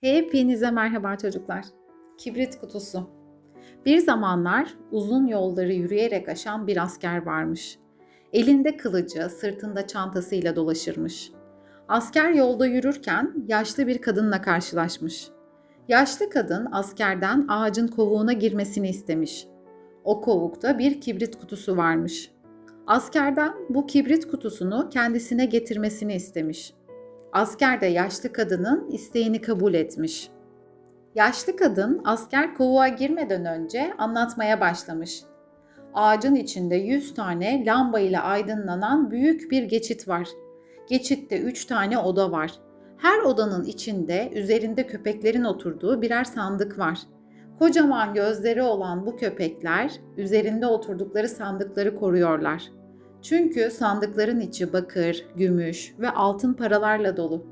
Hepinize merhaba çocuklar. Kibrit kutusu. Bir zamanlar uzun yolları yürüyerek aşan bir asker varmış. Elinde kılıcı, sırtında çantasıyla dolaşırmış. Asker yolda yürürken yaşlı bir kadınla karşılaşmış. Yaşlı kadın askerden ağacın kovuğuna girmesini istemiş. O kovukta bir kibrit kutusu varmış. Askerden bu kibrit kutusunu kendisine getirmesini istemiş. Asker de yaşlı kadının isteğini kabul etmiş. Yaşlı kadın asker kovuğa girmeden önce anlatmaya başlamış. Ağacın içinde 100 tane lamba ile aydınlanan büyük bir geçit var. Geçitte 3 tane oda var. Her odanın içinde üzerinde köpeklerin oturduğu birer sandık var. Kocaman gözleri olan bu köpekler üzerinde oturdukları sandıkları koruyorlar. Çünkü sandıkların içi bakır, gümüş ve altın paralarla dolu.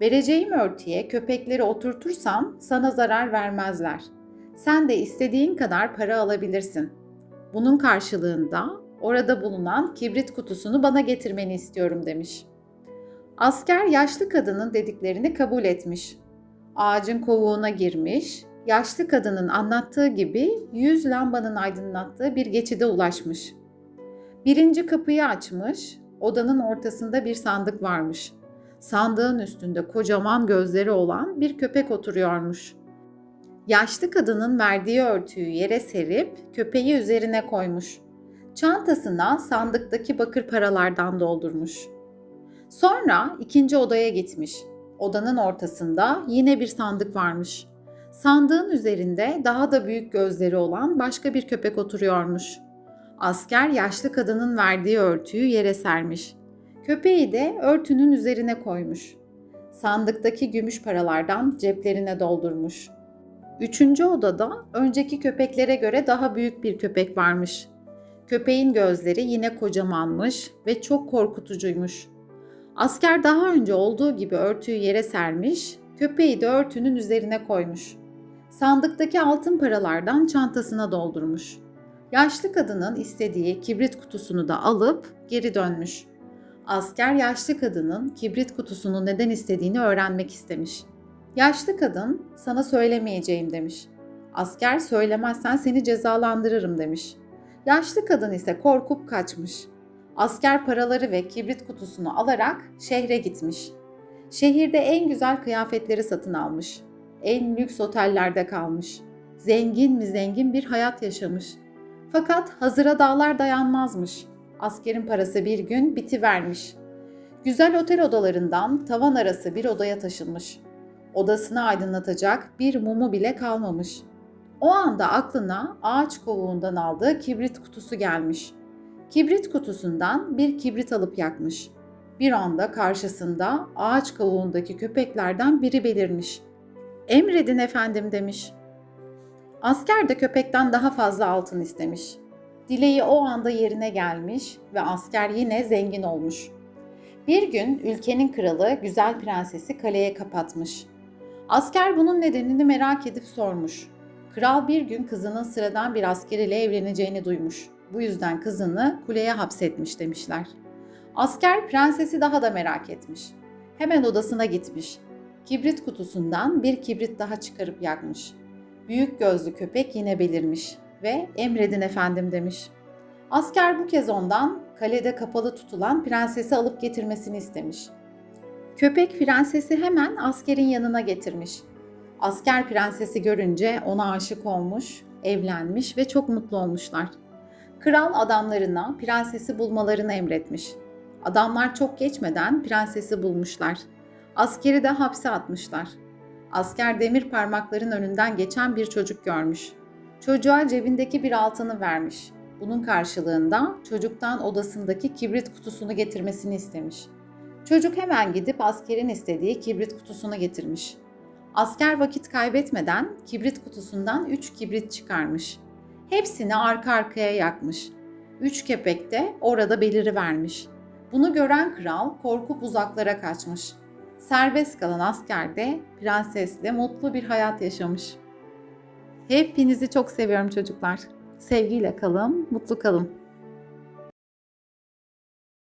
Vereceğim örtüye köpekleri oturtursan sana zarar vermezler. Sen de istediğin kadar para alabilirsin. Bunun karşılığında orada bulunan kibrit kutusunu bana getirmeni istiyorum demiş. Asker yaşlı kadının dediklerini kabul etmiş. Ağacın kovuğuna girmiş, yaşlı kadının anlattığı gibi yüz lambanın aydınlattığı bir geçide ulaşmış.'' Birinci kapıyı açmış, odanın ortasında bir sandık varmış. Sandığın üstünde kocaman gözleri olan bir köpek oturuyormuş. Yaşlı kadının verdiği örtüyü yere serip köpeği üzerine koymuş. Çantasına sandıktaki bakır paralardan doldurmuş. Sonra ikinci odaya gitmiş. Odanın ortasında yine bir sandık varmış. Sandığın üzerinde daha da büyük gözleri olan başka bir köpek oturuyormuş.'' Asker yaşlı kadının verdiği örtüyü yere sermiş. Köpeği de örtünün üzerine koymuş. Sandıktaki gümüş paralardan ceplerine doldurmuş. Üçüncü odada önceki köpeklere göre daha büyük bir köpek varmış. Köpeğin gözleri yine kocamanmış ve çok korkutucuymuş. Asker daha önce olduğu gibi örtüyü yere sermiş, köpeği de örtünün üzerine koymuş. Sandıktaki altın paralardan çantasına doldurmuş. Yaşlı kadının istediği kibrit kutusunu da alıp geri dönmüş. Asker yaşlı kadının kibrit kutusunu neden istediğini öğrenmek istemiş. Yaşlı kadın sana söylemeyeceğim demiş. Asker söylemezsen seni cezalandırırım demiş. Yaşlı kadın ise korkup kaçmış. Asker paraları ve kibrit kutusunu alarak şehre gitmiş. Şehirde en güzel kıyafetleri satın almış. En lüks otellerde kalmış. Zengin mi zengin bir hayat yaşamış. Fakat hazıra dağlar dayanmazmış. Askerin parası bir gün biti vermiş. Güzel otel odalarından tavan arası bir odaya taşınmış. Odasını aydınlatacak bir mumu bile kalmamış. O anda aklına ağaç kovuğundan aldığı kibrit kutusu gelmiş. Kibrit kutusundan bir kibrit alıp yakmış. Bir anda karşısında ağaç kovuğundaki köpeklerden biri belirmiş. Emredin efendim demiş. Asker de köpekten daha fazla altın istemiş. Dileği o anda yerine gelmiş ve asker yine zengin olmuş. Bir gün ülkenin kralı güzel prensesi kaleye kapatmış. Asker bunun nedenini merak edip sormuş. Kral bir gün kızının sıradan bir asker ile evleneceğini duymuş. Bu yüzden kızını kuleye hapsetmiş demişler. Asker prensesi daha da merak etmiş. Hemen odasına gitmiş. Kibrit kutusundan bir kibrit daha çıkarıp yakmış. Büyük gözlü köpek yine belirmiş ve emredin efendim demiş. Asker bu kez ondan kalede kapalı tutulan prensesi alıp getirmesini istemiş. Köpek prensesi hemen askerin yanına getirmiş. Asker prensesi görünce ona aşık olmuş, evlenmiş ve çok mutlu olmuşlar. Kral adamlarına prensesi bulmalarını emretmiş. Adamlar çok geçmeden prensesi bulmuşlar. Askeri de hapse atmışlar. Asker demir parmakların önünden geçen bir çocuk görmüş. Çocuğa cebindeki bir altını vermiş. Bunun karşılığında çocuktan odasındaki kibrit kutusunu getirmesini istemiş. Çocuk hemen gidip askerin istediği kibrit kutusunu getirmiş. Asker vakit kaybetmeden kibrit kutusundan üç kibrit çıkarmış. Hepsini arka arkaya yakmış. Üç kepek de orada beliri vermiş. Bunu gören kral korkup uzaklara kaçmış. Serbest kalan asker de prensesle mutlu bir hayat yaşamış. Hepinizi çok seviyorum çocuklar. Sevgiyle kalın, mutlu kalın.